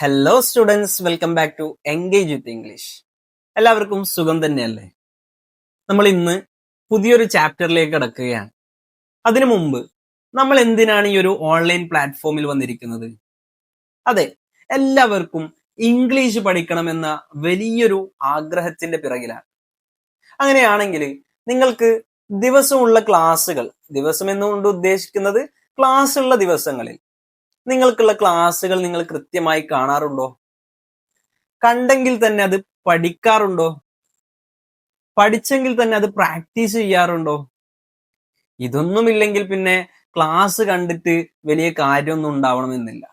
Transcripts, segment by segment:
Hello students welcome back to engage with English എല്ലാവർക്കും സുഖം തന്നെയല്ലേ? നമ്മൾ ഇന്ന് പുതിയൊരു ചാപ്റ്ററിലേക്ക് കടക്കുകയാണ്. അതിനു മുമ്പ് നമ്മൾ എന്തിനാണ് ഈ ഒരു ഓൺലൈൻ പ്ലാറ്റ്ഫോമിൽ വന്നിരിക്കുന്നത്? അതെ എല്ലാവർക്കും ഇംഗ്ലീഷ് പഠിക്കണമെന്ന വലിയൊരു ആഗ്രഹത്തിന്റെ പിറകിലാണ്. അങ്ങനെയാണെങ്കിൽ നിങ്ങൾക്ക് ദിവസമുള്ള ക്ലാസ്സുകൾ ദിവസം എന്നുകൊണ്ട് ഉദ്ദേശിക്കുന്നത് ക്ലാസ് ഉള്ള ദിവസങ്ങളിൽ നിങ്ങൾക്കുള്ള ക്ലാസ്സുകൾ നിങ്ങൾ കൃത്യമായി കാണാറുണ്ടോ? കണ്ടെങ്കിൽ തന്നെ അത് പഠിക്കാറുണ്ടോ? പഠിച്ചെങ്കിൽ തന്നെ അത് പ്രാക്ടീസ് ചെയ്യാറുണ്ടോ? ഇതൊന്നുമില്ലെങ്കിൽ പിന്നെ ക്ലാസ് കണ്ടിട്ട് വലിയ കാര്യമൊന്നും ഉണ്ടാവണമെന്നില്ല.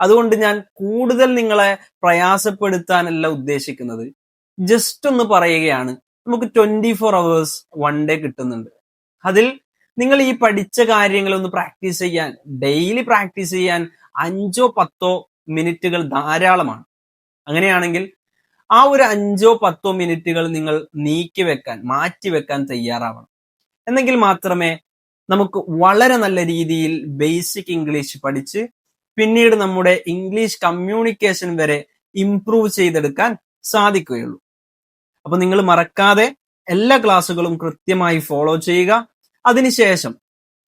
അതുകൊണ്ട് ഞാൻ കൂടുതൽ നിങ്ങളെ പ്രയാസപ്പെടുത്താനല്ല ഉദ്ദേശിക്കുന്നത്. ജസ്റ്റ് ഒന്ന് പറയുകയാണ് നമുക്ക് twenty four hours one day കിട്ടുന്നുണ്ട്. അതിൽ നിങ്ങൾ ഈ പഠിച്ച കാര്യങ്ങൾ ഒന്ന് പ്രാക്ടീസ് ചെയ്യാൻ ഡെയിലി പ്രാക്ടീസ് ചെയ്യാൻ അഞ്ചോ പത്തോ മിനിറ്റുകൾ ധാരാളമാണ്. അങ്ങനെയാണെങ്കിൽ ആ ഒരു അഞ്ചോ പത്തോ മിനിറ്റുകൾ നിങ്ങൾ നീക്കി വെക്കാൻ മാറ്റി വെക്കാൻ തയ്യാറാവണം. എന്നെങ്കിൽ മാത്രമേ നമുക്ക് വളരെ നല്ല രീതിയിൽ ബേസിക് ഇംഗ്ലീഷ് പഠിച്ച് പിന്നീട് നമ്മുടെ ഇംഗ്ലീഷ് കമ്മ്യൂണിക്കേഷൻ വരെ ഇംപ്രൂവ് ചെയ്തെടുക്കാൻ സാധിക്കുകയുള്ളൂ. അപ്പൊ നിങ്ങൾ മറക്കാതെ എല്ലാ ക്ലാസ്സുകളും കൃത്യമായി ഫോളോ ചെയ്യുക. അതിനുശേഷം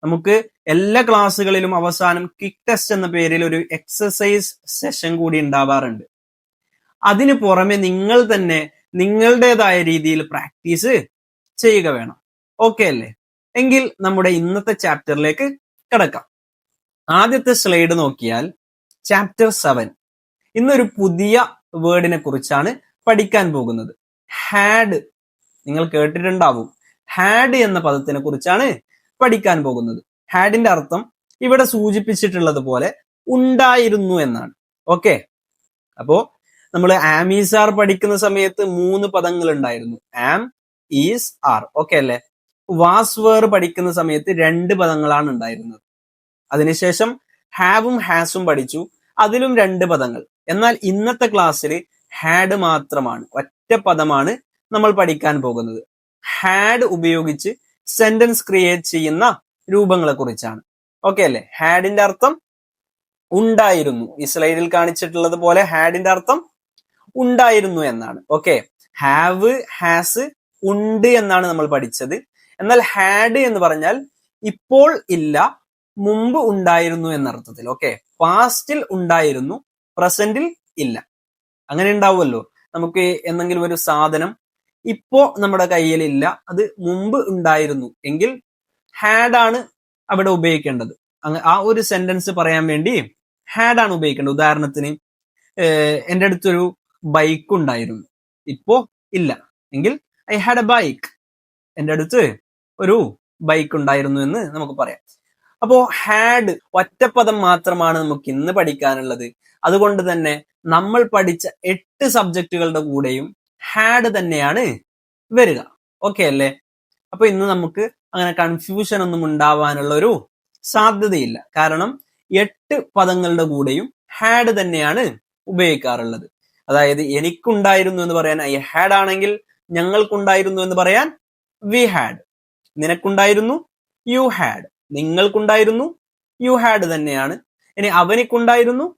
നമുക്ക് എല്ലാ ക്ലാസ്സുകളിലും അവസാനം കിക് ടെസ്റ്റ് എന്ന പേരിൽ ഒരു എക്സസൈസ് സെഷൻ കൂടി ഉണ്ടാവാറുണ്ട്. അതിനു പുറമെ നിങ്ങൾ തന്നെ നിങ്ങളുടേതായ രീതിയിൽ പ്രാക്ടീസ് ചെയ്യുക വേണം. ഓക്കെ അല്ലേ? എങ്കിൽ നമ്മുടെ ഇന്നത്തെ ചാപ്റ്ററിലേക്ക് കിടക്കാം. ആദ്യത്തെ സ്ലൈഡ് നോക്കിയാൽ ചാപ്റ്റർ സെവൻ ഇന്നൊരു പുതിയ വേർഡിനെ കുറിച്ചാണ് പഠിക്കാൻ പോകുന്നത്. ഹാഡ് നിങ്ങൾ കേട്ടിട്ടുണ്ടാവും. ഹാഡ് എന്ന പദത്തിനെ കുറിച്ചാണ് പഠിക്കാൻ പോകുന്നത്. ഹാഡിന്റെ അർത്ഥം ഇവിടെ സൂചിപ്പിച്ചിട്ടുള്ളത് പോലെ ഉണ്ടായിരുന്നു എന്നാണ്. ഓക്കെ അപ്പോ നമ്മൾ ആമീസാർ പഠിക്കുന്ന സമയത്ത് മൂന്ന് പദങ്ങൾ ഉണ്ടായിരുന്നു. ആം ഈസ് ആർ ഓക്കെ അല്ലേ? വാസ് വേർ പഠിക്കുന്ന സമയത്ത് രണ്ട് പദങ്ങളാണ് ഉണ്ടായിരുന്നത്. അതിനുശേഷം ഹാവും ഹാസും പഠിച്ചു. അതിലും രണ്ട് പദങ്ങൾ. എന്നാൽ ഇന്നത്തെ ക്ലാസ്സിൽ ഹാഡ് മാത്രമാണ്. ഒറ്റ പദമാണ് നമ്മൾ പഠിക്കാൻ പോകുന്നത്. ഹാഡ് ഉപയോഗിച്ച് സെന്റൻസ് ക്രിയേറ്റ് ചെയ്യുന്ന രൂപങ്ങളെ കുറിച്ചാണ് ഓക്കെ അല്ലേ ഹാഡിന്റെ അർത്ഥം ഉണ്ടായിരുന്നു. ഈ സ്ലൈഡിൽ കാണിച്ചിട്ടുള്ളത് പോലെ ഹാഡിന്റെ അർത്ഥം ഉണ്ടായിരുന്നു എന്നാണ്. ഓക്കെ ഹാവ് ഹാസ് ഉണ്ട് എന്നാണ് നമ്മൾ പഠിച്ചത്. എന്നാൽ ഹാഡ് എന്ന് പറഞ്ഞാൽ ഇപ്പോൾ ഇല്ല മുമ്പ് ഉണ്ടായിരുന്നു എന്നർത്ഥത്തിൽ ഓക്കെ പാസ്റ്റിൽ ഉണ്ടായിരുന്നു പ്രസന്റിൽ ഇല്ല. അങ്ങനെ ഉണ്ടാവുമല്ലോ? നമുക്ക് എന്തെങ്കിലും ഒരു സാധനം ഇപ്പോ നമ്മുടെ കയ്യിലില്ല. അത് മുമ്പ് ഉണ്ടായിരുന്നു. എങ്കിൽ ഹാഡ് ആണ് അവിടെ ഉപയോഗിക്കേണ്ടത്. ആ ഒരു സെന്റൻസ് പറയാൻ വേണ്ടി ഹാഡ് ആണ് ഉപയോഗിക്കേണ്ടത്. ഉദാഹരണത്തിന് എന്റെ അടുത്തൊരു ബൈക്ക് ഉണ്ടായിരുന്നു. ഇപ്പോ ഇല്ല. എങ്കിൽ ഐ ഹാഡ് എ ബൈക്ക് എന്റെ അടുത്ത് ഒരു ബൈക്ക് ഉണ്ടായിരുന്നു എന്ന് നമുക്ക് പറയാം. അപ്പോ ഹാഡ് ഒറ്റപ്പദം മാത്രമാണ് നമുക്ക് ഇന്ന് പഠിക്കാനുള്ളത്. അതുകൊണ്ട് തന്നെ നമ്മൾ പഠിച്ച എട്ട് സബ്ജക്റ്റുകളുടെ കൂടെയും ഹാഡ് തന്നെയാണ് വരിക. ഓക്കെ അല്ലേ? അപ്പൊ ഇന്ന് നമുക്ക് അങ്ങനെ കൺഫ്യൂഷൻ ഒന്നും ഉണ്ടാവാനുള്ള ഒരു സാധ്യതയില്ല. കാരണം എട്ട് പദങ്ങളുടെ കൂടെയും ഹാഡ് തന്നെയാണ് ഉപയോഗിക്കാറുള്ളത്. അതായത് എനിക്കുണ്ടായിരുന്നു എന്ന് പറയാൻ ഐ ഹാഡ് ആണെങ്കിൽ ഞങ്ങൾക്കുണ്ടായിരുന്നു എന്ന് പറയാൻ വി ഹാഡ് നിനക്കുണ്ടായിരുന്നു യു ഹാഡ് നിങ്ങൾക്കുണ്ടായിരുന്നു യു ഹാഡ് തന്നെയാണ്. ഇനി അവനിക്കുണ്ടായിരുന്നു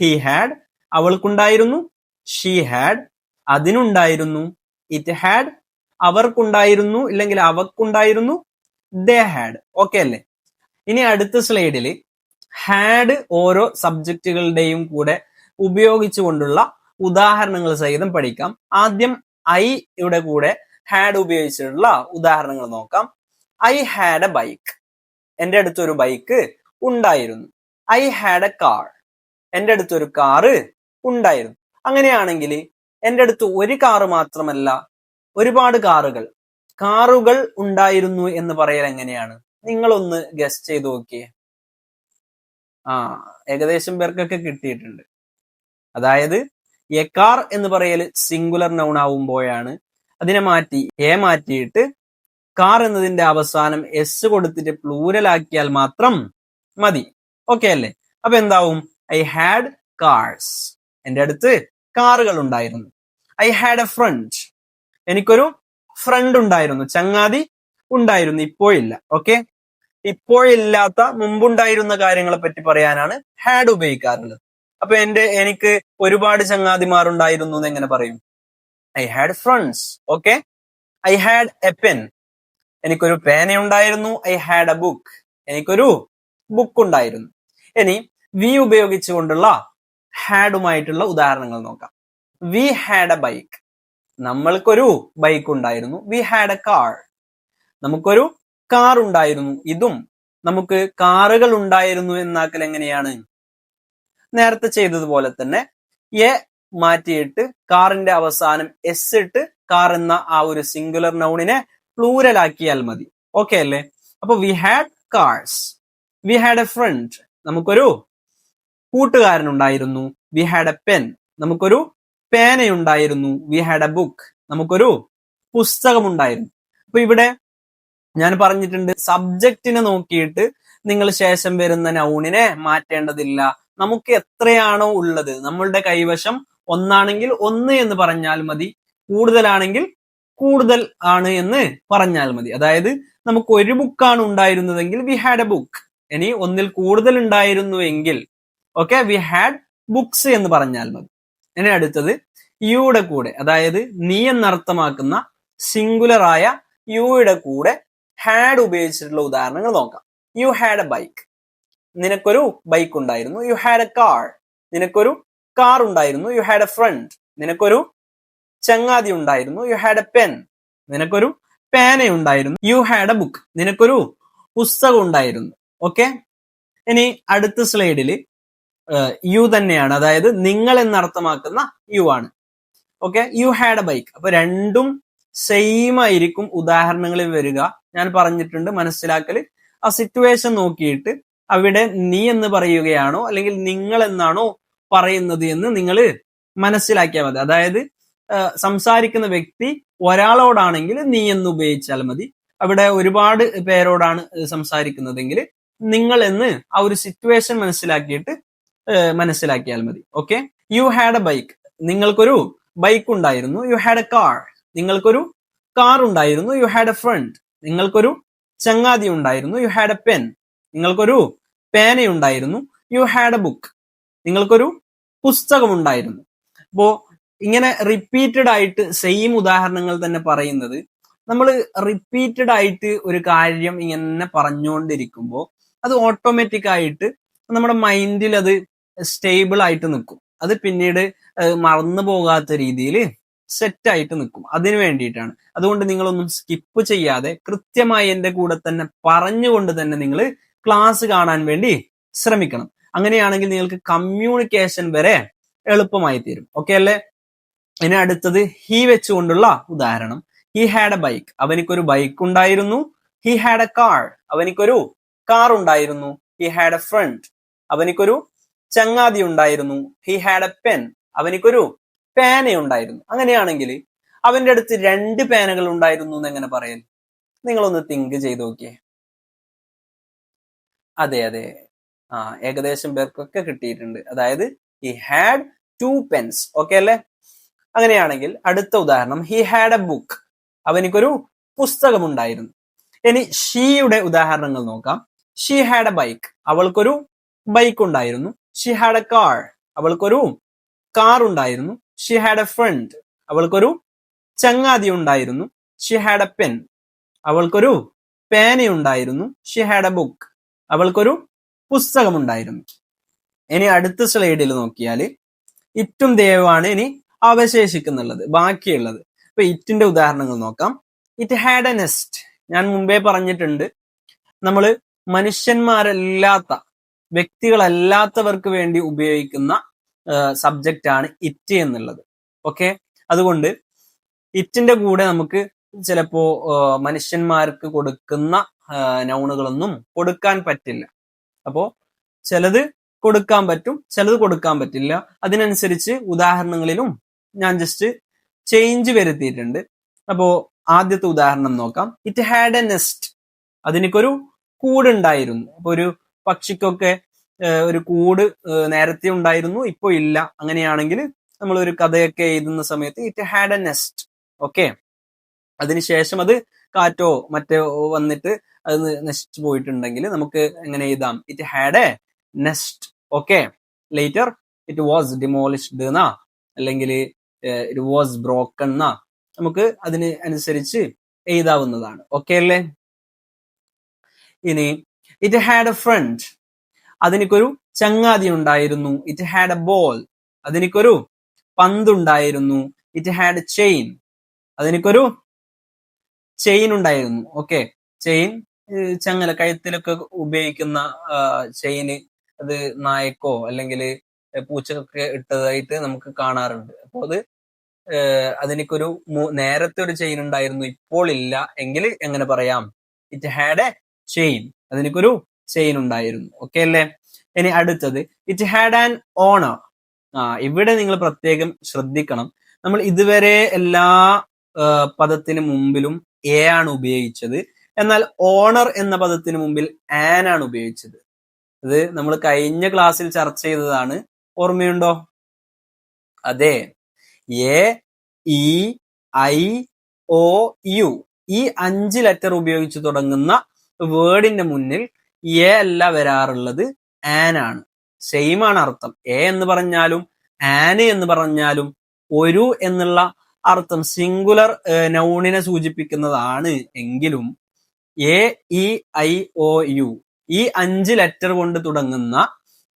ഹി ഹാഡ് അവൾക്കുണ്ടായിരുന്നു ഷീ ഹാഡ് അതിനുണ്ടായിരുന്നു. ഇറ്റ് ഹാഡ് അവർക്കുണ്ടായിരുന്നു ഇല്ലെങ്കിൽ അവക്കുണ്ടായിരുന്നു. ദേ ഹാഡ് ഓക്കെ അല്ലേ? ഇനി അടുത്ത സ്ലൈഡിൽ ഹാഡ് ഓരോ സബ്ജക്റ്റുകളുടെയും കൂടെ ഉപയോഗിച്ചുകൊണ്ടുള്ള ഉദാഹരണങ്ങൾ സഹിതം പഠിക്കാം. ആദ്യം ഐ യുടെ കൂടെ ഹാഡ് ഉപയോഗിച്ചിട്ടുള്ള ഉദാഹരണങ്ങൾ നോക്കാം. ഐ ഹാഡ് എ ബൈക്ക് എന്റെ അടുത്തൊരു ബൈക്ക് ഉണ്ടായിരുന്നു. ഐ ഹാഡ് എ കാർ എന്റെ അടുത്തൊരു കാറ് ഉണ്ടായിരുന്നു. അങ്ങനെയാണെങ്കിൽ എന്റെ അടുത്ത് ഒരു കാറ് മാത്രമല്ല ഒരുപാട് കാറുകൾ. കാറുകൾ ഉണ്ടായിരുന്നു എന്ന് പറയൽ എങ്ങനെയാണ്? നിങ്ങളൊന്ന് ഗസ്റ്റ് ചെയ്ത് നോക്കിയേ. ആ ഏകദേശം പേർക്കൊക്കെ കിട്ടിയിട്ടുണ്ട്. അതായത് എ കാർ എന്ന് പറയൽ സിംഗുലർ നൗൺ ആവുമ്പോഴാണ് അതിനെ മാറ്റി എ മാറ്റിയിട്ട് കാർ എന്നതിന്റെ അവസാനം എസ് കൊടുത്തിട്ട് പ്ലൂരൽ ആക്കിയാൽ മാത്രം മതി. ഓക്കെ അല്ലേ? അപ്പൊ എന്താവും? ഐ ഹാഡ് കാർസ് എന്റെ അടുത്ത് കാറുകൾ ഉണ്ടായിരുന്നു ഐ ഹാഡ് എ ഫ്രണ്ട് എനിക്കൊരു ഫ്രണ്ട് ഉണ്ടായിരുന്നു. ചങ്ങാതി ഉണ്ടായിരുന്നു. ഇപ്പോഴില്ല. ഓക്കെ ഇപ്പോഴില്ലാത്ത മുമ്പുണ്ടായിരുന്ന കാര്യങ്ങളെ പറ്റി പറയാനാണ് ഹാഡ് ഉപയോഗിക്കാറുള്ളത്. അപ്പൊ എന്റെ എനിക്ക് ഒരുപാട് ചങ്ങാതിമാർ ഉണ്ടായിരുന്നു എന്ന് എങ്ങനെ പറയും? I had friends okay I had a pen എനിക്കൊരു പേന ഉണ്ടായിരുന്നു. ഐ ഹാഡ് എ ബുക്ക് എനിക്കൊരു ബുക്ക് ഉണ്ടായിരുന്നു. ഇനി വി ഉപയോഗിച്ചുകൊണ്ടുള്ള ഹാഡുമായിട്ടുള്ള ഉദാഹരണങ്ങൾ നോക്കാം. വി ഹാഡ് എ ബൈക്ക് നമ്മൾക്കൊരു ബൈക്ക് ഉണ്ടായിരുന്നു. വി ഹാഡ് എ കാർ നമുക്കൊരു കാർ ഉണ്ടായിരുന്നു. ഇതും നമുക്ക് കാറുകൾ ഉണ്ടായിരുന്നു എന്നാക്കൽ എങ്ങനെയാണ്? നേരത്തെ ചെയ്തതുപോലെ തന്നെ എ മാറ്റിയിട്ട് കാറിന്റെ അവസാനം എസ് ഇട്ട് കാർ എന്ന ആ ഒരു സിംഗുലർ നൗണിനെ പ്ലൂരൽ ആക്കിയാൽ മതി. ഓക്കെ അല്ലേ? അപ്പൊ we had cars we had a friend നമുക്കൊരു കൂട്ടുകാരനുണ്ടായിരുന്നു. വി ഹാഡ് എ പെൻ നമുക്കൊരു പേനയുണ്ടായിരുന്നു. വി ഹാഡ് എ ബുക്ക് നമുക്കൊരു പുസ്തകമുണ്ടായിരുന്നു. അപ്പൊ ഇവിടെ ഞാൻ പറഞ്ഞിട്ടുണ്ട് സബ്ജക്റ്റിനെ നോക്കിയിട്ട് നിങ്ങൾ ശേഷം വരുന്ന നൗണിനെ മാറ്റേണ്ടതില്ല. നമുക്ക് എത്രയാണോ ഉള്ളത് നമ്മളുടെ കൈവശം ഒന്നാണെങ്കിൽ ഒന്ന് എന്ന് പറഞ്ഞാൽ മതി കൂടുതലാണെങ്കിൽ കൂടുതൽ ആണ് എന്ന് പറഞ്ഞാൽ മതി. അതായത് നമുക്ക് ഒരു ബുക്കാണ് ഉണ്ടായിരുന്നതെങ്കിൽ വി ഹാഡ് എ ബുക്ക് ഇനി ഒന്നിൽ കൂടുതൽ ഉണ്ടായിരുന്നുവെങ്കിൽ ഓക്കെ വി ഹാഡ് ബുക്സ് എന്ന് പറഞ്ഞാൽ മതി. ഇനി അടുത്തത് യുടെ കൂടെ അതായത് നീ എന്നർത്ഥമാക്കുന്ന സിംഗുലർ ആയ യുടെ കൂടെ ഹാഡ് ഉപയോഗിച്ചിട്ടുള്ള ഉദാഹരണങ്ങൾ നോക്കാം. യു ഹാഡ് എ ബൈക്ക് നിനക്കൊരു ബൈക്ക് ഉണ്ടായിരുന്നു. യു ഹാഡ് എ കാർ നിനക്കൊരു കാർ ഉണ്ടായിരുന്നു. യു ഹാഡ് എ ഫ്രണ്ട് നിനക്കൊരു ചങ്ങാതി ഉണ്ടായിരുന്നു. യു ഹാഡ് എ പെൻ നിനക്കൊരു പേന ഉണ്ടായിരുന്നു. യു ഹാഡ് എ ബുക്ക് നിനക്കൊരു പുസ്തകം ഉണ്ടായിരുന്നു. ഓക്കെ ഇനി അടുത്ത സ്ലൈഡിൽ യു തന്നെയാണ്. അതായത് നിങ്ങൾ എന്നർത്ഥമാക്കുന്ന യു ആണ്. Okay you had a bike അപ്പൊ രണ്ടും സെയിം ആയിരിക്കും ഉദാഹരണങ്ങളിൽ വരിക. ഞാൻ പറഞ്ഞിട്ടുണ്ട് മനസ്സിലാക്കൽ ആ സിറ്റുവേഷൻ നോക്കിയിട്ട് അവിടെ നീ എന്ന് പറയുകയാണോ അല്ലെങ്കിൽ നിങ്ങൾ എന്നാണോ പറയുന്നത് എന്ന് നിങ്ങൾ മനസ്സിലാക്കിയാൽ മതി. അതായത് സംസാരിക്കുന്ന വ്യക്തി ഒരാളോടാണെങ്കിൽ നീ എന്ന് ഉപയോഗിച്ചാൽ മതി. അവിടെ ഒരുപാട് പേരോടാണ് സംസാരിക്കുന്നതെങ്കിൽ നിങ്ങൾ എന്ന് ആ ഒരു സിറ്റുവേഷൻ മനസ്സിലാക്കിയിട്ട് മനസ്സിലാക്കിയാൽ മതി. Okay? You had a bike നിങ്ങൾക്കൊരു ബൈക്ക് ഉണ്ടായിരുന്നു. യു ഹാഡ് എ കാർ നിങ്ങൾക്കൊരു കാർ ഉണ്ടായിരുന്നു. യു ഹാഡ് എ ഫ്രണ്ട് നിങ്ങൾക്കൊരു ചങ്ങാതി ഉണ്ടായിരുന്നു. യു ഹാഡ് എ പെൻ നിങ്ങൾക്കൊരു പേനയുണ്ടായിരുന്നു യു ഹാഡ് എ ബുക്ക് നിങ്ങൾക്കൊരു പുസ്തകം ഉണ്ടായിരുന്നു. അപ്പോ ഇങ്ങനെ റിപ്പീറ്റഡ് ആയിട്ട് സെയിം ഉദാഹരണങ്ങൾ തന്നെ പറയുന്നത് നമ്മൾ റിപ്പീറ്റഡ് ആയിട്ട് ഒരു കാര്യം ഇങ്ങനെ പറഞ്ഞുകൊണ്ടിരിക്കുമ്പോൾ അത് ഓട്ടോമാറ്റിക് ആയിട്ട് നമ്മുടെ മൈൻഡിൽ അത് സ്റ്റേബിൾ ആയിട്ട് നിൽക്കും. അത് പിന്നീട് മറന്നു പോകാത്ത രീതിയിൽ സെറ്റ് ആയിട്ട് നിൽക്കും. അതിന് വേണ്ടിയിട്ടാണ്. അതുകൊണ്ട് നിങ്ങളൊന്നും സ്കിപ്പ് ചെയ്യാതെ കൃത്യമായി എന്റെ കൂടെ തന്നെ പറഞ്ഞുകൊണ്ട് തന്നെ നിങ്ങൾ ക്ലാസ് കാണാൻ വേണ്ടി ശ്രമിക്കണം. അങ്ങനെയാണെങ്കിൽ നിങ്ങൾക്ക് കമ്മ്യൂണിക്കേഷൻ വരെ എളുപ്പമായി തീരും. ഓക്കെ അല്ലേ? ഇനി അടുത്തത് ഹീ വെച്ചുകൊണ്ടുള്ള ഉദാഹരണം. ഹി ഹാഡ് എ ബൈക്ക് അവനിക്കൊരു ബൈക്ക് ഉണ്ടായിരുന്നു. ഹി ഹാഡ് എ കാർ അവനിക്കൊരു കാർ ഉണ്ടായിരുന്നു. ഹി ഹാഡ് എ ഫ്രണ്ട് അവനിക്കൊരു ചങ്ങാതി ഉണ്ടായിരുന്നു. ഹി ഹാഡ് എ പെൻ അവനിക്കൊരു പേന ഉണ്ടായിരുന്നു. അങ്ങനെയാണെങ്കിൽ അവന്റെ അടുത്ത് രണ്ട് പേനകൾ ഉണ്ടായിരുന്നു എന്ന് എങ്ങനെ പറയൽ? നിങ്ങളൊന്ന് തിങ്ക് ചെയ്ത് നോക്കിയേ. അതെ അതെ. ആ ഏകദേശം പേർക്കൊക്കെ കിട്ടിയിട്ടുണ്ട്. അതായത് he had two pens okay അല്ലേ? അങ്ങനെയാണെങ്കിൽ അടുത്ത ഉദാഹരണം ഹി ഹാഡ് എ ബുക്ക് അവനിക്കൊരു പുസ്തകം ഉണ്ടായിരുന്നു ഇനി ഷീയുടെ ഉദാഹരണങ്ങൾ നോക്കാം. ഷീ ഹാഡ് എ ബൈക്ക് അവൾക്കൊരു ബൈക്ക് ഉണ്ടായിരുന്നു. ഷീ ഹാഡ് എ കാർ അവൾക്കൊരു കാർ ഉണ്ടായിരുന്നു. ഷി ഹാഡ് എ ഫ്രണ്ട് അവൾക്കൊരു ചങ്ങാതി ഉണ്ടായിരുന്നു. ഷി ഹാഡ് എ പെൻ അവൾക്കൊരു പേനയുണ്ടായിരുന്നു ഷി ഹാഡ് എ ബുക്ക് അവൾക്കൊരു പുസ്തകമുണ്ടായിരുന്നു ഇനി അടുത്ത സ്ലൈഡിൽ നോക്കിയാൽ ഇറ്റും ദയവാണ് ഇനി അവശേഷിക്കുന്നുള്ളത് ബാക്കിയുള്ളത്. ഇപ്പൊ ഇറ്റിന്റെ ഉദാഹരണങ്ങൾ നോക്കാം. ഇറ്റ് ഹാഡ് എ നെസ്റ്റ് ഞാൻ മുമ്പേ പറഞ്ഞിട്ടുണ്ട്. നമ്മൾ മനുഷ്യന്മാരല്ലാത്ത വ്യക്തികളല്ലാത്തവർക്ക് വേണ്ടി ഉപയോഗിക്കുന്ന സബ്ജക്റ്റ് ആണ് ഇറ്റ് എന്നുള്ളത്. ഓക്കെ അതുകൊണ്ട് ഇറ്റിന്റെ കൂടെ നമുക്ക് ചിലപ്പോ മനുഷ്യന്മാർക്ക് കൊടുക്കുന്ന നൗണുകളൊന്നും കൊടുക്കാൻ പറ്റില്ല. അപ്പോ ചിലത് കൊടുക്കാൻ പറ്റും ചിലത് കൊടുക്കാൻ പറ്റില്ല. അതിനനുസരിച്ച് ഉദാഹരണങ്ങളിലും ഞാൻ ജസ്റ്റ് ചേഞ്ച് വരുത്തിയിട്ടുണ്ട്. അപ്പോ ആദ്യത്തെ ഉദാഹരണം നോക്കാം. ഇറ്റ് ഹാഡ് എ നെസ്റ്റ് അതിനൊരു കൂടുണ്ടായിരുന്നു അപ്പൊ ഒരു പക്ഷിക്കൊക്കെ ഒരു കൂട് നേരത്തെ ഉണ്ടായിരുന്നു ഇപ്പൊ ഇല്ല. അങ്ങനെയാണെങ്കിൽ നമ്മൾ ഒരു കഥയൊക്കെ എഴുതുന്ന സമയത്ത് it had a nest okay? അതിനുശേഷം അത് കാറ്റോ മറ്റോ വന്നിട്ട് അത് നശിച്ചു പോയിട്ടുണ്ടെങ്കിൽ നമുക്ക് എങ്ങനെ എഴുതാം? It had a nest okay? Later it was demolished എന്നാ? അല്ലെങ്കിൽ ഇറ്റ് വാസ് ബ്രോക്കൺ എന്നാ? നമുക്ക് അതിന് അനുസരിച്ച് എഴുതാവുന്നതാണ്. ഓക്കെ അല്ലേ? ഇനി ഇറ്റ് ഹാഡ് എ ഫ്രണ്ട് അതിനൊരു ചങ്ങാതി ഉണ്ടായിരുന്നു ഇറ്റ് ഹാഡ് എ ബോൾ അതിനിക്കൊരു പന്തുണ്ടായിരുന്നു. ഇറ്റ് ഹാഡ് ചെയിൻ അതിനൊരു ചെയിൻ ഉണ്ടായിരുന്നു. ഓക്കെ ചെയിൻ ചങ്ങല കഴുത്തിലൊക്കെ ഉപയോഗിക്കുന്ന ചെയിന് അത് നായക്കോ അല്ലെങ്കിൽ പൂച്ചക്കൊക്കെ ഇട്ടതായിട്ട് നമുക്ക് കാണാറുണ്ട്. അപ്പോൾ അത് അതിനൊരു നേരത്തെ ഒരു ചെയിൻ ഉണ്ടായിരുന്നു. ഇപ്പോൾ ഇല്ല. എങ്കിൽ എങ്ങനെ പറയാം? ഇറ്റ് ഹാഡ് എ ചെയിൻ അതിനൊരു ചെയിൻ ഉണ്ടായിരുന്നു. ഓക്കെ അല്ലേ? ഇനി അടുത്തത്. ഇറ്റ് ഹാഡ് ആൻ ഓണർ ആ ഇവിടെ നിങ്ങൾ പ്രത്യേകം ശ്രദ്ധിക്കണം. നമ്മൾ ഇതുവരെ എല്ലാ പദത്തിന് മുമ്പിലും എ ആണ് ഉപയോഗിച്ചത്. എന്നാൽ ഓണർ എന്ന പദത്തിന് മുമ്പിൽ ആൻ ആണ് ഉപയോഗിച്ചത്. അത് നമ്മൾ കഴിഞ്ഞ ക്ലാസ്സിൽ ചർച്ച ചെയ്തതാണ്. ഓർമ്മയുണ്ടോ? അതെ. A E I O U ഈ അഞ്ച് ലെറ്റർ ഉപയോഗിച്ച് തുടങ്ങുന്ന വേർഡിന്റെ മുന്നിൽ എ അല്ല വരാറുള്ളത് ആൻ ആണ്. സെയിം ആണ് അർത്ഥം. എ എന്ന് പറഞ്ഞാലും ആന് എന്ന് പറഞ്ഞാലും ഒരു എന്നുള്ള അർത്ഥം സിംഗുലർ നൗണിനെ സൂചിപ്പിക്കുന്നതാണ്. എങ്കിലും A E I O U ഈ അഞ്ച് ലെറ്റർ കൊണ്ട് തുടങ്ങുന്ന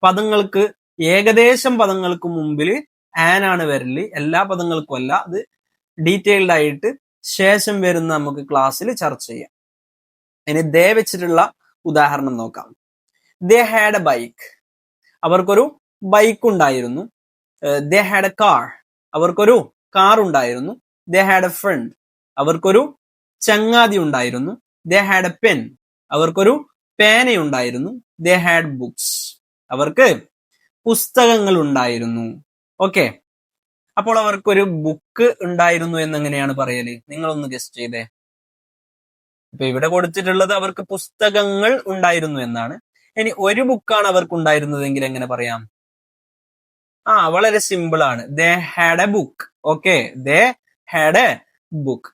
പദങ്ങൾക്ക് ഏകദേശം പദങ്ങൾക്ക് മുമ്പിൽ ആൻ ആണ് വരൽ എല്ലാ പദങ്ങൾക്കും അല്ല അത് ഡീറ്റെയിൽഡ് ആയിട്ട് ശേഷം വരുന്ന നമുക്ക് ക്ലാസ്സിൽ ചർച്ച ചെയ്യാം. ഇനി ദേ വെച്ചിട്ടുള്ള ഉദാഹരണം നോക്കാം. ദേ ഹാഡ് എ ബൈക്ക് അവർക്കൊരു ബൈക്ക് ഉണ്ടായിരുന്നു. ദേ ഹാഡ് എ കാർ അവർക്കൊരു കാർ ഉണ്ടായിരുന്നു. ദേ ഹാഡ് എ ഫ്രണ്ട് അവർക്കൊരു ചങ്ങാതി ഉണ്ടായിരുന്നു. ദേ ഹാഡ് എ പെൻ അവർക്കൊരു പേനയുണ്ടായിരുന്നു ദേ ഹാഡ് ബുക്സ് അവർക്ക് പുസ്തകങ്ങൾ ഉണ്ടായിരുന്നു. ഓക്കെ. അപ്പോൾ അവർക്കൊരു ബുക്ക് ഉണ്ടായിരുന്നു എന്നെങ്ങനെയാണ് പറയൽ? നിങ്ങളൊന്ന് ഗസ്റ്റ് ചെയ്തേ. ഇപ്പൊ ഇവിടെ കൊടുത്തിട്ടുള്ളത് അവർക്ക് പുസ്തകങ്ങൾ ഉണ്ടായിരുന്നു എന്നാണ്. ഇനി ഒരു ബുക്കാണ് അവർക്ക് ഉണ്ടായിരുന്നതെങ്കിൽ എങ്ങനെ പറയാം? ആ വളരെ സിമ്പിൾ ആണ്. They had a book okay they had a book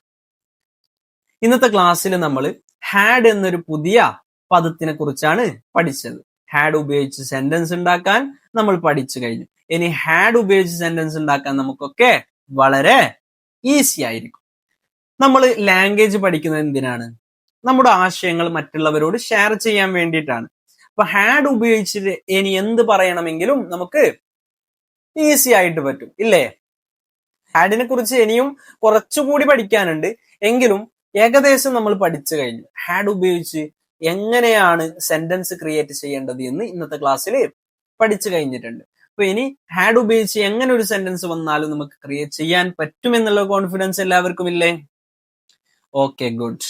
ഇന്നത്തെ ക്ലാസ്സിൽ നമ്മൾ ഹാഡ് എന്നൊരു പുതിയ പദത്തിനെ കുറിച്ചാണ് പഠിച്ചത്. ഹാഡ് ഉപയോഗിച്ച് സെന്റൻസ് ഉണ്ടാക്കാൻ നമ്മൾ പഠിച്ചു കഴിഞ്ഞു. ഇനി ഹാഡ് ഉപയോഗിച്ച് സെന്റൻസ് ഉണ്ടാക്കാൻ നമുക്കൊക്കെ വളരെ ഈസി ആയിരിക്കും. നമ്മൾ ലാംഗ്വേജ് പഠിക്കുന്നത് എന്തിനാണ്? നമ്മുടെ ആശയങ്ങൾ മറ്റുള്ളവരോട് ഷെയർ ചെയ്യാൻ വേണ്ടിയിട്ടാണ്. അപ്പൊ ഹാഡ് ഉപയോഗിച്ചിട്ട് ഇനി എന്ത് പറയണമെങ്കിലും നമുക്ക് ഈസി ആയിട്ട് പറ്റും ഇല്ലേ? ഹാഡിനെ കുറിച്ച് ഇനിയും കുറച്ചുകൂടി പഠിക്കാനുണ്ട്. എങ്കിലും ഏകദേശം നമ്മൾ പഠിച്ചു കഴിഞ്ഞു. ഹാഡ് ഉപയോഗിച്ച് എങ്ങനെയാണ് സെന്റൻസ് ക്രിയേറ്റ് ചെയ്യേണ്ടത് എന്ന് ഇന്നത്തെ ക്ലാസ്സിൽ പഠിച്ചു കഴിഞ്ഞിട്ടുണ്ട്. അപ്പൊ ഇനി ഹാഡ് ഉപയോഗിച്ച് എങ്ങനെ ഒരു സെന്റൻസ് വന്നാലും നമുക്ക് ക്രിയേറ്റ് ചെയ്യാൻ പറ്റുമെന്നുള്ള കോൺഫിഡൻസ് എല്ലാവർക്കും ഇല്ലേ? ഓക്കെ ഗുഡ്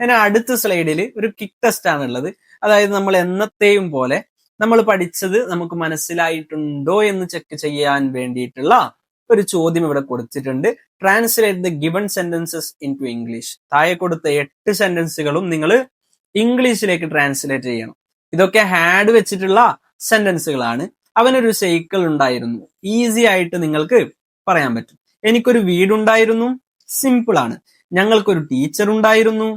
ഇനി അടുത്ത സ്ലൈഡിൽ ഒരു കിക്ക് ടെസ്റ്റ് ആണുള്ളത്. അതായത് നമ്മൾ എന്നത്തെയും പോലെ നമ്മൾ പഠിച്ചത് നമുക്ക് മനസ്സിലായിട്ടുണ്ടോ എന്ന് ചെക്ക് ചെയ്യാൻ വേണ്ടിയിട്ടുള്ള ഒരു ചോദ്യം ഇവിടെ കൊടുത്തിട്ടുണ്ട്. Translate the given sentences into English താഴെ കൊടുത്ത എട്ട് സെന്റൻസുകളും നിങ്ങൾ ഇംഗ്ലീഷിലേക്ക് ട്രാൻസ്ലേറ്റ് ചെയ്യണം. ഇതൊക്കെ ഹാഡ് വെച്ചിട്ടുള്ള സെന്റൻസുകളാണ് അവനൊരു സൈക്കിൾ ഉണ്ടായിരുന്നു. ഈസി ആയിട്ട് നിങ്ങൾക്ക് പറയാൻ പറ്റും. എനിക്കൊരു വീടുണ്ടായിരുന്നു. സിമ്പിൾ ആണ്. ഞങ്ങൾക്കൊരു ടീച്ചർ ഉണ്ടായിരുന്നു.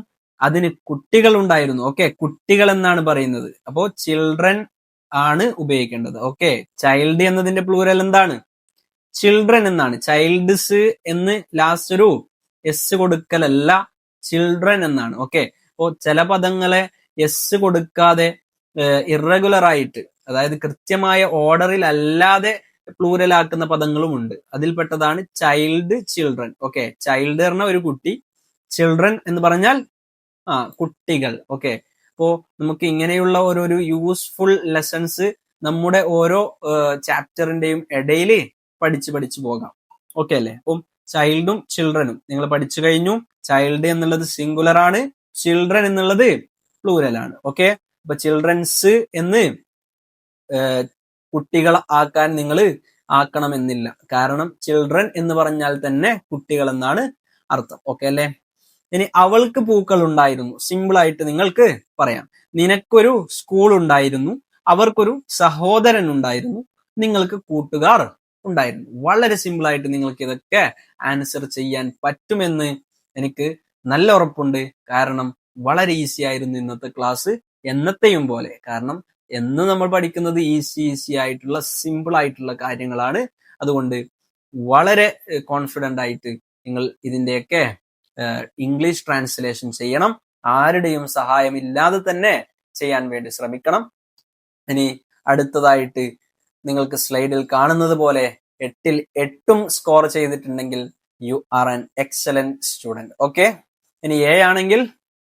അതിന് കുട്ടികൾ ഉണ്ടായിരുന്നു ഓക്കെ കുട്ടികൾ എന്നാണ് പറയുന്നത്. അപ്പോ ചിൽഡ്രൻ ആണ് ഉപയോഗിക്കേണ്ടത്. ഓക്കെ ചൈൽഡ് എന്നതിന്റെ പ്ലൂരൽ എന്താണ്? ചിൽഡ്രൻ എന്നാണ്. ചൈൽഡ്സ് എന്ന് ലാസ്റ്റ് ഒരു എസ് കൊടുക്കലല്ല ചിൽഡ്രൻ എന്നാണ്. ഓക്കെ അപ്പോ ചില പദങ്ങളെ എസ് കൊടുക്കാതെ ഇറഗുലർ ആയിട്ട് അതായത് കൃത്യമായ ഓർഡറിൽ അല്ലാതെ പ്ലൂരൽ ആക്കുന്ന പദങ്ങളും ഉണ്ട്. അതിൽപ്പെട്ടതാണ് ചൈൽഡ് ചിൽഡ്രൻ ഓക്കെ ചൈൽഡ് പറഞ്ഞ ഒരു കുട്ടി ചിൽഡ്രൻ എന്ന് പറഞ്ഞാൽ ആ കുട്ടികൾ. ഓക്കെ. അപ്പോ നമുക്ക് ഇങ്ങനെയുള്ള ഓരോരോ യൂസ്ഫുൾ ലെസൺസ് നമ്മുടെ ഓരോ ചാപ്റ്ററിന്റെയും ഇടയിൽ പഠിച്ച് പഠിച്ച് പോകാം. ഓക്കെ അല്ലേ? അപ്പം ചൈൽഡും ചിൽഡ്രനും നിങ്ങൾ പഠിച്ചു കഴിഞ്ഞു. ചൈൽഡ് എന്നുള്ളത് സിംഗുലർ ആണ്. ചിൽഡ്രൻ എന്നുള്ളത് പ്ലൂരൽ ആണ്. ഓക്കെ? അപ്പൊ ചിൽഡ്രൻസ് എന്ന് കുട്ടികൾ ആക്കാൻ നിങ്ങൾ ആക്കണമെന്നില്ല. കാരണം ചിൽഡ്രൻ എന്ന് പറഞ്ഞാൽ തന്നെ കുട്ടികൾ എന്നാണ് അർത്ഥം. ഓക്കെ അല്ലേ? ഇനി അവൾക്ക് പൂക്കൾ ഉണ്ടായിരുന്നു. സിമ്പിൾ ആയിട്ട് നിങ്ങൾക്ക് പറയാം. നിനക്കൊരു സ്കൂൾ ഉണ്ടായിരുന്നു. അവർക്കൊരു സഹോദരൻ ഉണ്ടായിരുന്നു. നിങ്ങൾക്ക് കൂട്ടുകാർ ഉണ്ടായിരുന്നു. വളരെ സിമ്പിൾ ആയിട്ട് നിങ്ങൾക്ക് ഇതൊക്കെ ആൻസർ ചെയ്യാൻ പറ്റുമെന്ന് എനിക്ക് നല്ല ഉറപ്പുണ്ട്. കാരണം വളരെ ഈസി ആയിരുന്നു ഇന്നത്തെ ക്ലാസ് എന്നത്തെയും പോലെ. കാരണം എന്ന് നമ്മൾ പഠിക്കുന്നത് ഈസി ഈസി ആയിട്ടുള്ള സിമ്പിൾ ആയിട്ടുള്ള കാര്യങ്ങളാണ്. അതുകൊണ്ട് വളരെ കോൺഫിഡന്റ് ആയിട്ട് നിങ്ങൾ ഇതിന്റെയൊക്കെ ഇംഗ്ലീഷ് ട്രാൻസ്ലേഷൻ ചെയ്യണം. ആരുടെയും സഹായമില്ലാതെ തന്നെ ചെയ്യാൻ വേണ്ടി ശ്രമിക്കണം. ഇനി അടുത്തതായിട്ട് നിങ്ങൾക്ക് സ്ലൈഡിൽ കാണുന്നത് പോലെ എട്ടിൽ എട്ടും സ്കോർ ചെയ്തിട്ടുണ്ടെങ്കിൽ you are an excellent student okay ഇനി എ ആണെങ്കിൽ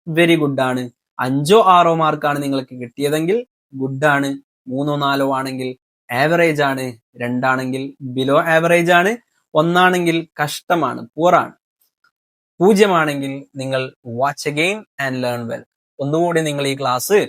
വെരി ഗുഡ് ആണ്. അഞ്ചോ ആറോ മാർക്കാണ് നിങ്ങൾക്ക് കിട്ടിയതെങ്കിൽ ഗുഡ് ആണ്. മൂന്നോ നാലോ ആണെങ്കിൽ ആവറേജ് ആണ്. രണ്ടാണെങ്കിൽ ബിലോ ആവറേജ് ആണ്. ഒന്നാണെങ്കിൽ കഷ്ടമാണ്. പൂറാണ് പൂജ്യമാണെങ്കിൽ നിങ്ങൾ watch again and learn well ഒന്നുകൂടി നിങ്ങൾ ഈ ക്ലാസ്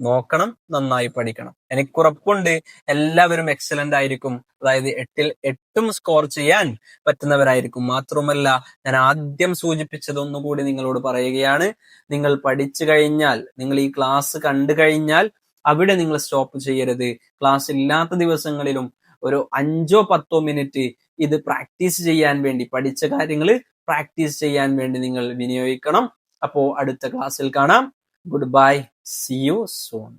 നോക്കണം നന്നായി പഠിക്കണം. എനിക്കുറപ്പുണ്ട് എല്ലാവരും എക്സലന്റ് ആയിരിക്കും. അതായത് എട്ടിൽ എട്ടും സ്കോർ ചെയ്യാൻ പറ്റുന്നവരായിരിക്കും. മാത്രമല്ല ഞാൻ ആദ്യം സൂചിപ്പിച്ചത് ഒന്നുകൂടി നിങ്ങളോട് പറയുകയാണ്. നിങ്ങൾ പഠിച്ചു കഴിഞ്ഞാൽ നിങ്ങൾ ഈ ക്ലാസ് കണ്ടു കഴിഞ്ഞാൽ അവിടെ നിങ്ങൾ സ്റ്റോപ്പ് ചെയ്യരുത്. ക്ലാസ് ഇല്ലാത്ത ദിവസങ്ങളിലും ഒരു അഞ്ചോ പത്തോ മിനിറ്റ് ഇത് പ്രാക്ടീസ് ചെയ്യാൻ വേണ്ടി പഠിച്ച കാര്യങ്ങൾ പ്രാക്ടീസ് ചെയ്യാൻ വേണ്ടി നിങ്ങൾ വിനിയോഗിക്കണം. അപ്പോ അടുത്ത ക്ലാസ്സിൽ കാണാം. Good bye see you soon